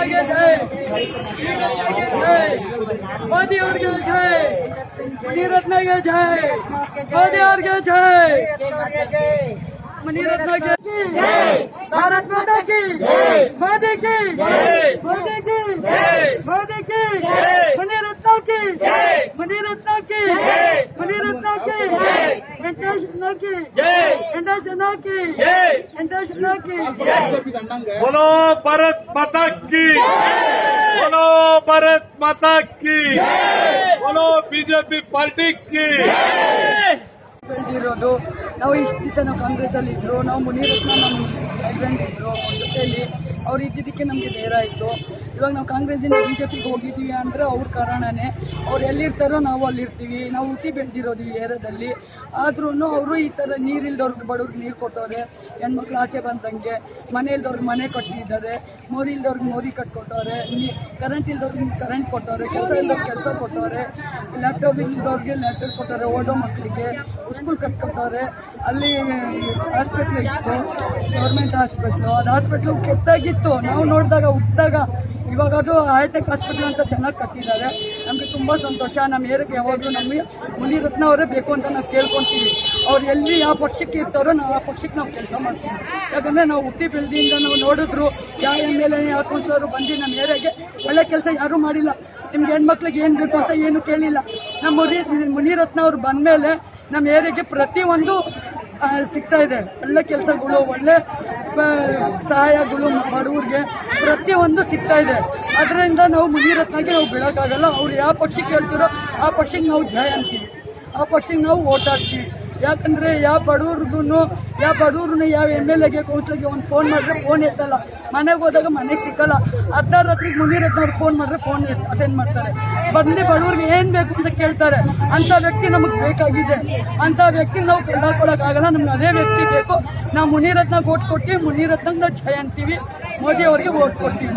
ಮುನಿರತ್ನಗೆ ಜೈ ಮುನಿರತ್ನಗೆ ಜೈ ಮೋದಿ ಅವ್ರಿಗೆ ಜೈ ಮುನಿರತ್ನಗೆ ಜೈ ಮೋದಿ ಅವ್ರಿಗೆ ಜೈ ಮುನಿರತ್ನಗೆ ಜೈ ಭಾರತ್ ಮಾತಾ ಕಿ ಮೋದಿ ಕಿ ಮೋದಿ ಕಿ ಮೋದಿ ಕಿ ಮುನಿರತ್ನ ಕಿ ಮುನಿರತ್ನ ಕಿ ಮುನಿರತ್ನ ಕಿ ಇಂಟರ್ನ್ಯಾಷನಲ್ ಕಿ ಇಂಟರ್ನ್ಯಾಷನಲ್ ಕಿ ಇಂಟರ್ನ್ಯಾಷನಲ್ ಕಿ बोलो भारत माता की बोलो भारत माता की बोलो बीजेपी पार्टी की ಬೆಳೆದಿರೋದು ನಾವು ಇಷ್ಟು ದಿವಸ ನಾವು ಕಾಂಗ್ರೆಸ್ಸಲ್ಲಿ ಇದ್ರು ನಾವು ಮುನಿರತ್ನ ನಮ್ಮ ಹಸ್ಬೆಂಡ್ ಇದ್ರು ಅವ್ರ ಜೊತೆಯಲ್ಲಿ ಅವ್ರು ಇದ್ದಿದ್ದಕ್ಕೆ ನಮಗೆ ಧೈರ್ಯ ಆಯಿತು ಇವಾಗ ನಾವು ಕಾಂಗ್ರೆಸ್ಸಿಂದ ಬಿ ಜೆ ಪಿಗೆ ಹೋಗಿದ್ದೀವಿ ಅಂದರೆ ಅವ್ರ ಕಾರಣನೇ. ಅವ್ರು ಎಲ್ಲಿರ್ತಾರೋ ನಾವು ಅಲ್ಲಿರ್ತೀವಿ. ನಾವು ಹುಟ್ಟಿ ಬೆಳೆದಿರೋದು ಈ ಏರಿಯಾದಲ್ಲಿ. ಆದ್ರೂ ಅವರು ಈ ಥರ ನೀರಿಲ್ದವ್ರಿಗೆ ಬಡವ್ರಿಗೆ ನೀರು ಕೊಟ್ಟವ್ರೆ. ಹೆಣ್ಮಕ್ಳು ಆಚೆ ಬಂದಂಗೆ ಮನೆ ಇಲ್ದವ್ರಿಗೆ ಮನೆ ಕಟ್ಟಿದ್ದಾರೆ. ಮೋರಿ ಇಲ್ದವ್ರಿಗೆ ಮೋರಿ ಕಟ್ಕೊಟ್ಟವ್ರೆ. ಕರೆಂಟ್ ಇಲ್ದವ್ರಿಗೆ ಕರೆಂಟ್ ಕೊಟ್ಟವ್ರೆ. ಕೆಲಸ ಇಲ್ದವ್ರಿಗೆ ಕೆಲಸ ಕೊಟ್ಟವ್ರೆ. ಲ್ಯಾಪ್ಟಾಪ್ ಇಲ್ದವ್ರಿಗೆ ಲ್ಯಾಪ್ಟಾಪ್ ಕೊಟ್ಟವ್ರೆ. ಓಡೋ ಮಕ್ಕಳಿಗೆ ಸ್ಕೂಲ್ ಕಟ್ಕೊಟ್ಟವ್ರೆ. ಅಲ್ಲಿ ಹಾಸ್ಪಿಟ್ಲ್ ಇತ್ತು. ಗೌರ್ಮೆಂಟ್ ಹಾಸ್ಪಿಟ್ಲು ಅದು ಹಾಸ್ಪಿಟ್ಲು ಕೆತ್ತಾಗಿತ್ತು ನಾವು ನೋಡಿದಾಗ ಹುಟ್ಟಿದಾಗ ಇವಾಗ ಅದು ಹೈಟೆಕ್ ಹಾಸ್ಪಿಟಲ್ ಅಂತ ಚೆನ್ನಾಗಿ ಕಟ್ಟಿದ್ದಾರೆ. ನಮಗೆ ತುಂಬ ಸಂತೋಷ. ನಮ್ಮ ಏರಿಗೆ ಯಾವಾಗಲೂ ನಮಗೆ ಮುನಿರತ್ನ ಅವರೇ ಬೇಕು ಅಂತ ನಾವು ಕೇಳ್ಕೊತೀವಿ. ಅವ್ರು ಎಲ್ಲಿ ಯಾವ ಪಕ್ಷಕ್ಕೆ ಇರ್ತಾರೋ ನಾವು ಆ ಪಕ್ಷಕ್ಕೆ ನಾವು ಕೆಲಸ ಮಾಡ್ತೀವಿ. ಯಾಕಂದರೆ ನಾವು ಹುಟ್ಟಿ ಬೆಳ್ದಿಂದ ನಾವು ನೋಡಿದ್ರು, ಯಾವ ಎಂ ಎಲ್ ಎ ಬಂದು ನಮ್ಮ ಏರಿಯಾಗೆ ಒಳ್ಳೆ ಕೆಲಸ ಯಾರೂ ಮಾಡಿಲ್ಲ. ನಿಮ್ಗೆ ಹೆಣ್ಮಕ್ಳಿಗೆ ಏನು ಬೇಕು ಅಂತ ಏನು ಕೇಳಿಲ್ಲ. ನಮ್ಮ ಮುನಿ ಮುನಿರತ್ನ ಅವ್ರು ಬಂದಮೇಲೆ ನಮ್ಮ ಏರಿಯಾಗೆ ಪ್ರತಿಯೊಂದು ಸಿಗ್ತಾ ಇದೆ. ಒಳ್ಳೆ ಕೆಲಸಗಳು, ಒಳ್ಳೆ ಸಹಾಯಗಳು ಬಡವ್ರಿಗೆ ಪ್ರತಿಯೊಂದು ಸಿಗ್ತಾ ಇದೆ. ಅದರಿಂದ ನಾವು ಮುನಿರತ್ನಗೆ ನಾವು ಬೀಳೋಕ್ಕಾಗಲ್ಲ. ಅವ್ರು ಯಾವ ಪಕ್ಷಕ್ಕೆ ಹೇಳ್ತಿರೋ ಆ ಪಕ್ಷಕ್ಕೆ ನಾವು ಜಯ ಅಂತೀವಿ. ಆ ಪಕ್ಷಕ್ಕೆ ನಾವು ಓಟ್ ಹಾಕ್ತೀವಿ. ಯಾಕಂದರೆ ಯಾವ ಬಡವ್ರಿಗೂ ಯಾವ ಬಡವ್ರನ್ನ ಯಾವ ಎಂ ಎಲ್ ಎಗೆ ಕೌನ್ಸಿಲ್ಗೆ ಒಂದು ಫೋನ್ ಮಾಡಿದ್ರೆ ಫೋನ್ ಎತ್ತಲ್ಲ. ಮನೆಗೆ ಹೋದಾಗ ಮನೆಗೆ ಸಿಕ್ಕಲ್ಲ. ಅರ್ಧ ರಾತ್ರಿಗೆ ಮುನಿರತ್ನ ಫೋನ್ ಮಾಡಿದ್ರೆ ಫೋನ್ ಅಟೆಂಡ್ ಮಾಡ್ತಾರೆ. ಬಂದು ಬಡವ್ರಿಗೆ ಏನು ಬೇಕು ಅಂತ ಕೇಳ್ತಾರೆ. ಅಂಥ ವ್ಯಕ್ತಿ ನಮಗೆ ಬೇಕಾಗಿದೆ. ಅಂಥ ವ್ಯಕ್ತಿ ನಾವು ಕೈಗಾಕೊಳ್ಳೋಕ್ಕಾಗಲ್ಲ ನಮ್ಗೆ ಅದೇ ವ್ಯಕ್ತಿ ಬೇಕು. ನಾವು ಮುನಿರತ್ನ ಓಟ್ ಕೊಟ್ಟಿ ಮುನಿರತ್ನಂಗೆ ನಾವು ಜಯ ಅಂತೀವಿ ಮೋದಿ ಅವ್ರಿಗೆ ಓಟ್ ಕೊಡ್ತೀವಿ